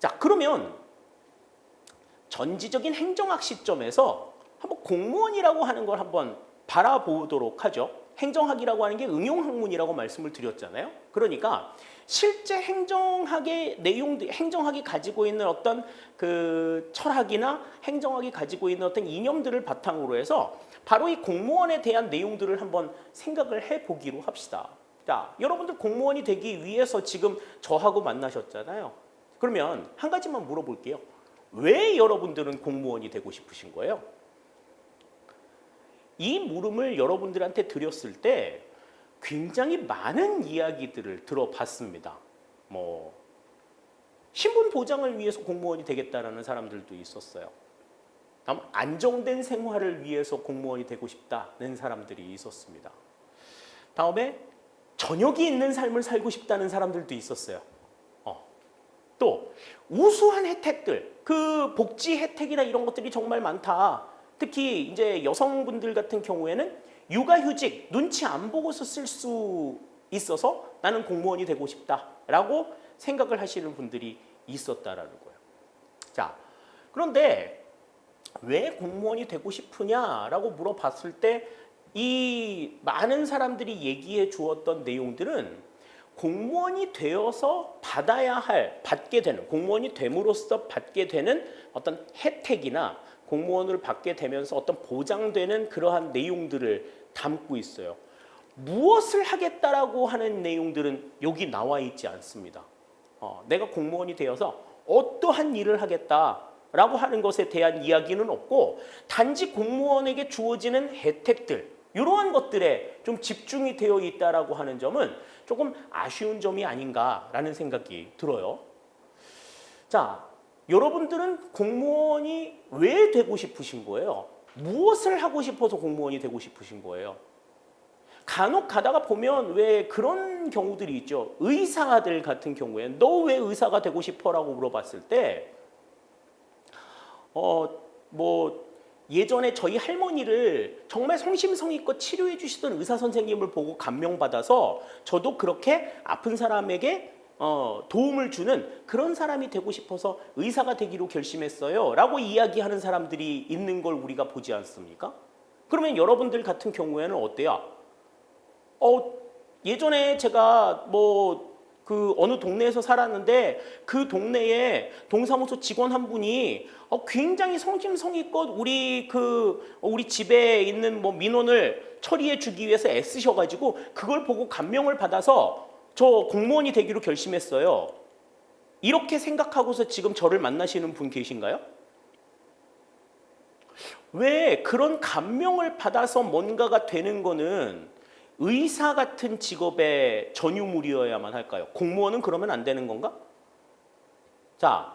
자, 그러면 전지적인 행정학 시점에서 한번 공무원이라고 하는 걸 한번 바라보도록 하죠. 행정학이라고 하는 게 응용학문이라고 말씀을 드렸잖아요. 그러니까 실제 행정학의 내용, 행정학이 가지고 있는 어떤 그 철학이나 행정학이 가지고 있는 어떤 이념들을 바탕으로 해서 바로 이 공무원에 대한 내용들을 한번 생각을 해 보기로 합시다. 자, 여러분들 공무원이 되기 위해서 지금 저하고 만나셨잖아요. 그러면 한 가지만 물어볼게요. 왜 여러분들은 공무원이 되고 싶으신 거예요? 이 물음을 여러분들한테 드렸을 때 굉장히 많은 이야기들을 들어봤습니다. 뭐 신분 보장을 위해서 공무원이 되겠다라는 사람들도 있었어요. 다음 안정된 생활을 위해서 공무원이 되고 싶다는 사람들이 있었습니다. 다음에 저녁이 있는 삶을 살고 싶다는 사람들도 있었어요. 어. 또 우수한 혜택들, 그 복지 혜택이나 이런 것들이 정말 많다. 특히 이제 여성분들 같은 경우에는 육아휴직 눈치 안 보고서 쓸 수 있어서 나는 공무원이 되고 싶다라고 생각을 하시는 분들이 있었다라는 거예요. 자, 그런데 왜 공무원이 되고 싶으냐라고 물어봤을 때 이 많은 사람들이 얘기해 주었던 내용들은 공무원이 되어서 받아야 할, 받게 되는, 공무원이 됨으로써 받게 되는 어떤 혜택이나 공무원을 받게 되면서 어떤 보장되는 그러한 내용들을 담고 있어요. 무엇을 하겠다라고 하는 내용들은 여기 나와 있지 않습니다. 어, 내가 공무원이 되어서 어떠한 일을 하겠다라고 하는 것에 대한 이야기는 없고 단지 공무원에게 주어지는 혜택들 이러한 것들에 좀 집중이 되어 있다라고 하는 점은 조금 아쉬운 점이 아닌가라는 생각이 들어요. 자, 여러분들은 공무원이 왜 되고 싶으신 거예요? 무엇을 하고 싶어서 공무원이 되고 싶으신 거예요? 간혹 가다가 보면 왜 그런 경우들이 있죠. 의사들 같은 경우에 너왜 의사가 되고 싶어 라고 물어봤을 때, 어, 뭐, 예전에 저희 할머니를 정말 성심성의껏 치료해 주시던 의사 선생님을 보고 감명받아서 저도 그렇게 아픈 사람에게 어, 도움을 주는 그런 사람이 되고 싶어서 의사가 되기로 결심했어요. 라고 이야기하는 사람들이 있는 걸 우리가 보지 않습니까? 그러면 여러분들 같은 경우에는 어때요? 어, 예전에 제가 뭐 그 어느 동네에서 살았는데 그 동네에 동사무소 직원 한 분이 어, 굉장히 성심성의껏 우리 그 우리 집에 있는 뭐 민원을 처리해 주기 위해서 애쓰셔 가지고 그걸 보고 감명을 받아서 저 공무원이 되기로 결심했어요. 이렇게 생각하고서 지금 저를 만나시는 분 계신가요? 왜 그런 감명을 받아서 뭔가가 되는 거는 의사 같은 직업의 전유물이어야만 할까요? 공무원은 그러면 안 되는 건가? 자,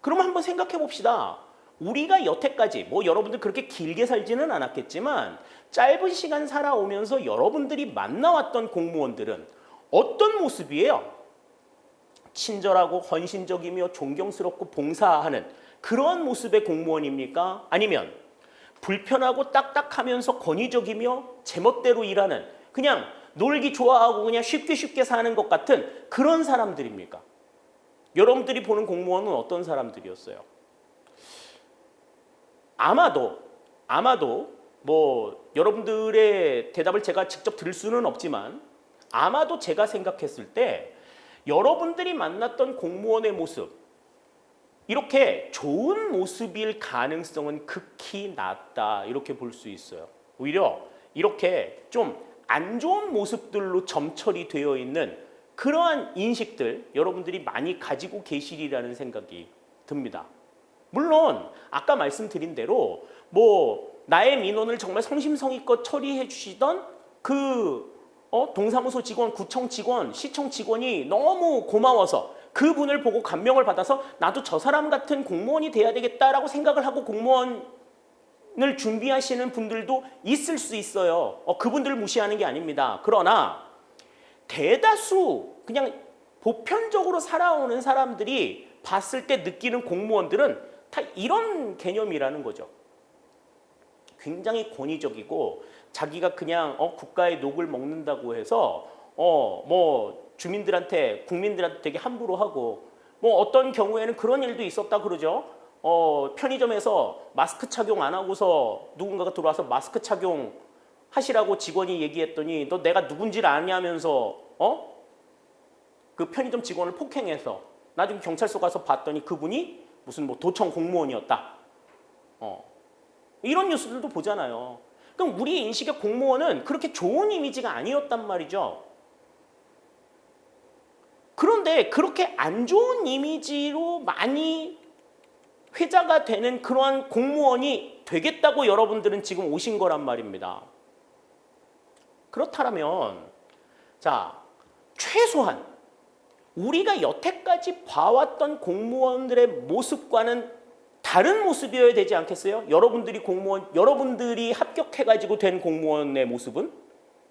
그럼 한번 생각해 봅시다. 우리가 여태까지 뭐 여러분들 그렇게 길게 살지는 않았겠지만 짧은 시간 살아오면서 여러분들이 만나왔던 공무원들은 어떤 모습이에요? 친절하고 헌신적이며 존경스럽고 봉사하는 그런 모습의 공무원입니까? 아니면 불편하고 딱딱하면서 권위적이며 제멋대로 일하는 그냥 놀기 좋아하고 그냥 쉽게 쉽게 사는 것 같은 그런 사람들입니까? 여러분들이 보는 공무원은 어떤 사람들이었어요? 아마도 아마도 뭐 여러분들의 대답을 제가 직접 들을 수는 없지만 아마도 제가 생각했을 때 여러분들이 만났던 공무원의 모습 이렇게 좋은 모습일 가능성은 극히 낮다 이렇게 볼 수 있어요. 오히려 이렇게 좀 안 좋은 모습들로 점철이 되어 있는 그러한 인식들 여러분들이 많이 가지고 계시리라는 생각이 듭니다. 물론 아까 말씀드린 대로 뭐 나의 민원을 정말 성심성의껏 처리해 주시던 그 어, 동사무소 직원, 구청 직원, 시청 직원이 너무 고마워서 그분을 보고 감명을 받아서 나도 저 사람 같은 공무원이 돼야 되겠다라고 생각을 하고 공무원 을 준비하시는 분들도 있을 수 있어요. 어, 그분들을 무시하는 게 아닙니다. 그러나 대다수 그냥 보편적으로 살아오는 사람들이 봤을 때 느끼는 공무원들은 다 이런 개념이라는 거죠. 굉장히 권위적이고 자기가 그냥 어, 국가의 녹을 먹는다고 해서 어, 뭐 주민들한테 국민들한테 되게 함부로 하고 뭐 어떤 경우에는 그런 일도 있었다 그러죠. 어, 편의점에서 마스크 착용 안 하고서 누군가가 들어와서 마스크 착용 하시라고 직원이 얘기했더니 너 내가 누군지를 아냐면서 어? 그 편의점 직원을 폭행해서 나중에 경찰서 가서 봤더니 그분이 무슨 뭐 도청 공무원이었다. 어. 이런 뉴스들도 보잖아요. 그럼 우리 인식의 공무원은 그렇게 좋은 이미지가 아니었단 말이죠. 그런데 그렇게 안 좋은 이미지로 많이 회자가 되는 그러한 공무원이 되겠다고 여러분들은 지금 오신 거란 말입니다. 그렇다면 자 최소한 우리가 여태까지 봐왔던 공무원들의 모습과는 다른 모습이어야 되지 않겠어요? 여러분들이 공무원, 여러분들이 합격해가지고 된 공무원의 모습은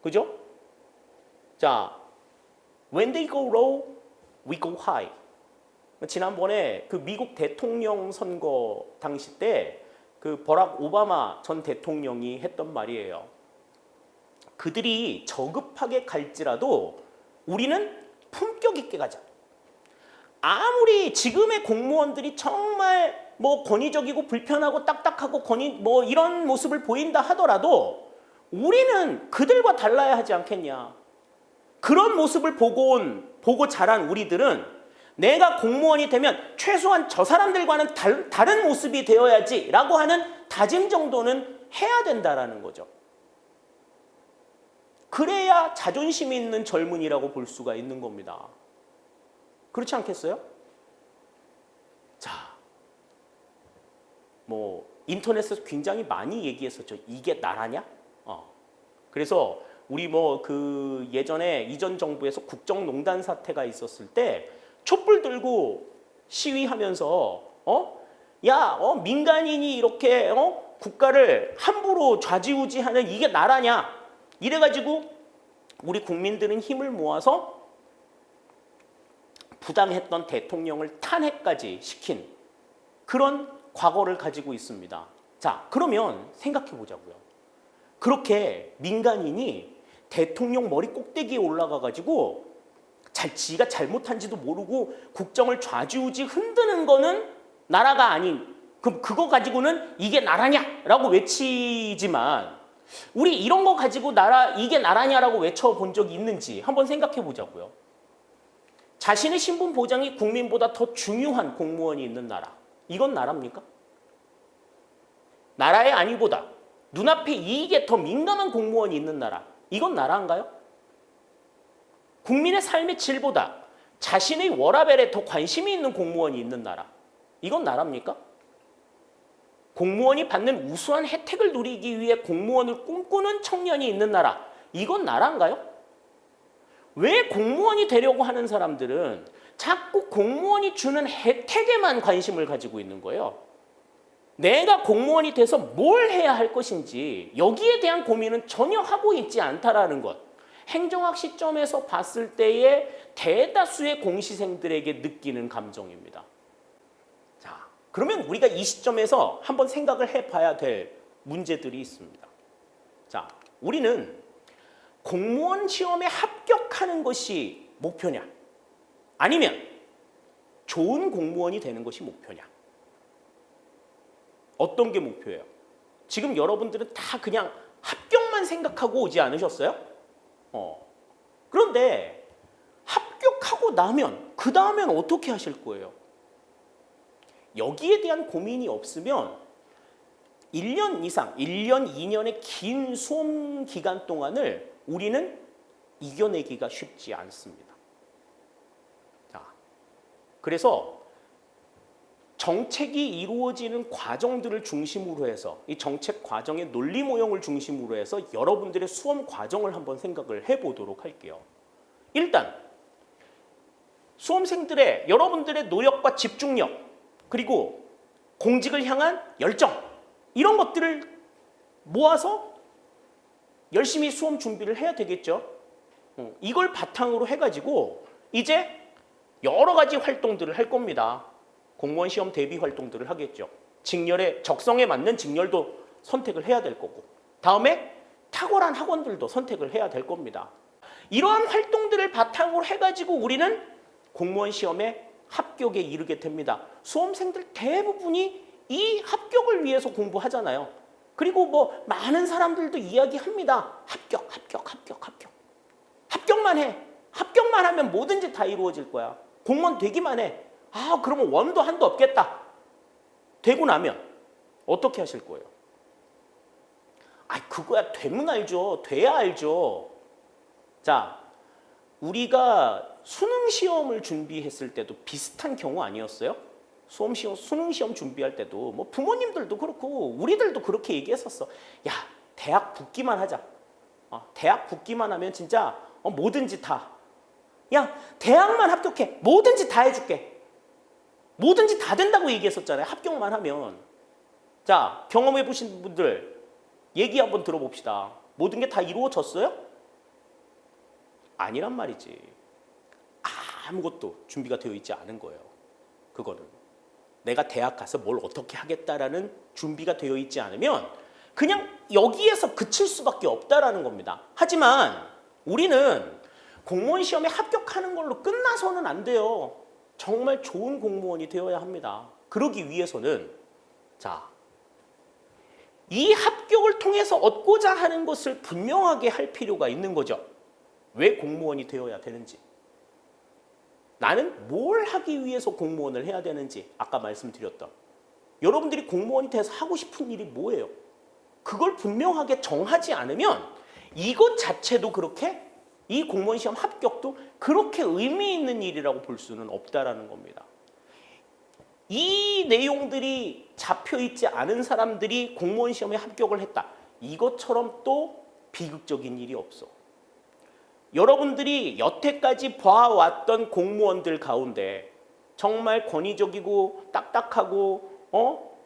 그죠? 자, when they go low, we go high. 지난번에 그 미국 대통령 선거 당시 때 그 버락 오바마 전 대통령이 했던 말이에요. 그들이 저급하게 갈지라도 우리는 품격 있게 가자. 아무리 지금의 공무원들이 정말 뭐 권위적이고 불편하고 딱딱하고 권위 뭐 이런 모습을 보인다 하더라도 우리는 그들과 달라야 하지 않겠냐. 그런 모습을 보고 온 보고 자란 우리들은 내가 공무원이 되면 최소한 저 사람들과는 달, 다른 모습이 되어야지라고 하는 다짐 정도는 해야 된다라는 거죠. 그래야 자존심 있는 젊은이라고 볼 수가 있는 겁니다. 그렇지 않겠어요? 자, 뭐 인터넷에서 굉장히 많이 얘기했었죠. 이게 나라냐? 어. 그래서 우리 뭐 그 예전에 이전 정부에서 국정농단 사태가 있었을 때 촛불 들고 시위하면서 어? 야, 어 민간인이 이렇게 어? 국가를 함부로 좌지우지하는 이게 나라냐? 이래 가지고 우리 국민들은 힘을 모아서 부당했던 대통령을 탄핵까지 시킨 그런 과거를 가지고 있습니다. 자, 그러면 생각해 보자고요. 그렇게 민간인이 대통령 머리 꼭대기에 올라가 가지고 잘 지가 잘못한지도 모르고 국정을 좌지우지 흔드는 거는 나라가 아닌 그럼 그거 가지고는 이게 나라냐라고 외치지만 우리 이런 거 가지고 나라 이게 나라냐라고 외쳐 본 적이 있는지 한번 생각해 보자고요. 자신의 신분 보장이 국민보다 더 중요한 공무원이 있는 나라. 이건 나라입니까? 나라의 안위보다 눈앞의 이익에 더 민감한 공무원이 있는 나라. 이건 나라인가요? 국민의 삶의 질보다 자신의 워라벨에 더 관심이 있는 공무원이 있는 나라. 이건 나라입니까? 공무원이 받는 우수한 혜택을 누리기 위해 공무원을 꿈꾸는 청년이 있는 나라. 이건 나라인가요? 왜 공무원이 되려고 하는 사람들은 자꾸 공무원이 주는 혜택에만 관심을 가지고 있는 거예요. 내가 공무원이 돼서 뭘 해야 할 것인지 여기에 대한 고민은 전혀 하고 있지 않다라는 것. 행정학 시점에서 봤을 때의 대다수의 공시생들에게 느끼는 감정입니다. 자, 그러면 우리가 이 시점에서 한번 생각을 해봐야 될 문제들이 있습니다. 자, 우리는 공무원 시험에 합격하는 것이 목표냐? 아니면 좋은 공무원이 되는 것이 목표냐? 어떤 게 목표예요? 지금 여러분들은 다 그냥 합격만 생각하고 오지 않으셨어요? 어. 그런데 합격하고 나면 그 다음엔 어떻게 하실 거예요? 여기에 대한 고민이 없으면 1년 이상, 1년, 2년의 긴 수험 기간 동안을 우리는 이겨내기가 쉽지 않습니다. 자, 그래서 정책이 이루어지는 과정들을 중심으로 해서 이 정책 과정의 논리 모형을 중심으로 해서 여러분들의 수험 과정을 한번 생각을 해보도록 할게요. 일단 수험생들의 여러분들의 노력과 집중력 그리고 공직을 향한 열정 이런 것들을 모아서 열심히 수험 준비를 해야 되겠죠. 어, 이걸 바탕으로 해가지고 이제 여러 가지 활동들을 할 겁니다. 공무원 시험 대비 활동들을 하겠죠. 직렬의 적성에 맞는 직렬도 선택을 해야 될 거고 다음에 탁월한 학원들도 선택을 해야 될 겁니다. 이러한 활동들을 바탕으로 해가지고 우리는 공무원 시험에 합격에 이르게 됩니다. 수험생들 대부분이 이 합격을 위해서 공부하잖아요. 그리고 뭐 많은 사람들도 이야기합니다. 합격, 합격, 합격, 합격. 합격만 해. 합격만 하면 뭐든지 다 이루어질 거야. 공무원 되기만 해. 아, 그러면 원도 한도 없겠다. 되고 나면 어떻게 하실 거예요? 아, 그거야 되면 알죠. 돼야 알죠. 자, 우리가 수능 시험을 준비했을 때도 비슷한 경우 아니었어요? 수험 시험 수능 시험 준비할 때도 뭐 부모님들도 그렇고 우리들도 그렇게 얘기했었어. 야, 대학 붙기만 하자. 어, 대학 붙기만 하면 진짜 어, 뭐든지 다. 야, 대학만 합격해. 뭐든지 다 해줄게. 뭐든지 다 된다고 얘기했었잖아요. 합격만 하면. 자, 경험해 보신 분들 얘기 한번 들어봅시다. 모든 게 다 이루어졌어요? 아니란 말이지. 아무것도 준비가 되어 있지 않은 거예요. 그거는 내가 대학 가서 뭘 어떻게 하겠다라는 준비가 되어 있지 않으면 그냥 여기에서 그칠 수밖에 없다라는 겁니다. 하지만 우리는 공무원 시험에 합격하는 걸로 끝나서는 안 돼요. 정말 좋은 공무원이 되어야 합니다. 그러기 위해서는 자, 이 합격을 통해서 얻고자 하는 것을 분명하게 할 필요가 있는 거죠. 왜 공무원이 되어야 되는지. 나는 뭘 하기 위해서 공무원을 해야 되는지 아까 말씀드렸던 여러분들이 공무원이 돼서 하고 싶은 일이 뭐예요? 그걸 분명하게 정하지 않으면 이것 자체도 그렇게 이 공무원 시험 합격도 그렇게 의미 있는 일이라고 볼 수는 없다라는 겁니다. 이 내용들이 잡혀 있지 않은 사람들이 공무원 시험에 합격을 했다. 이것처럼 또 비극적인 일이 없어. 여러분들이 여태까지 봐왔던 공무원들 가운데 정말 권위적이고 딱딱하고 어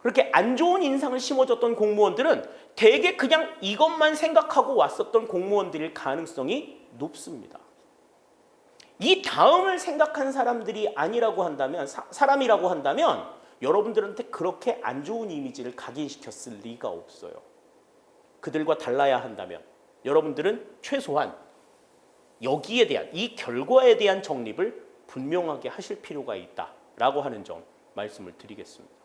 그렇게 안 좋은 인상을 심어줬던 공무원들은 대개 그냥 이것만 생각하고 왔었던 공무원들일 가능성이 높습니다. 이 다음을 생각한 사람들이 아니라고 한다면 사, 사람이라고 한다면 여러분들한테 그렇게 안 좋은 이미지를 각인시켰을 리가 없어요. 그들과 달라야 한다면 여러분들은 최소한 여기에 대한 이 결과에 대한 정립을 분명하게 하실 필요가 있다라고 하는 점 말씀을 드리겠습니다.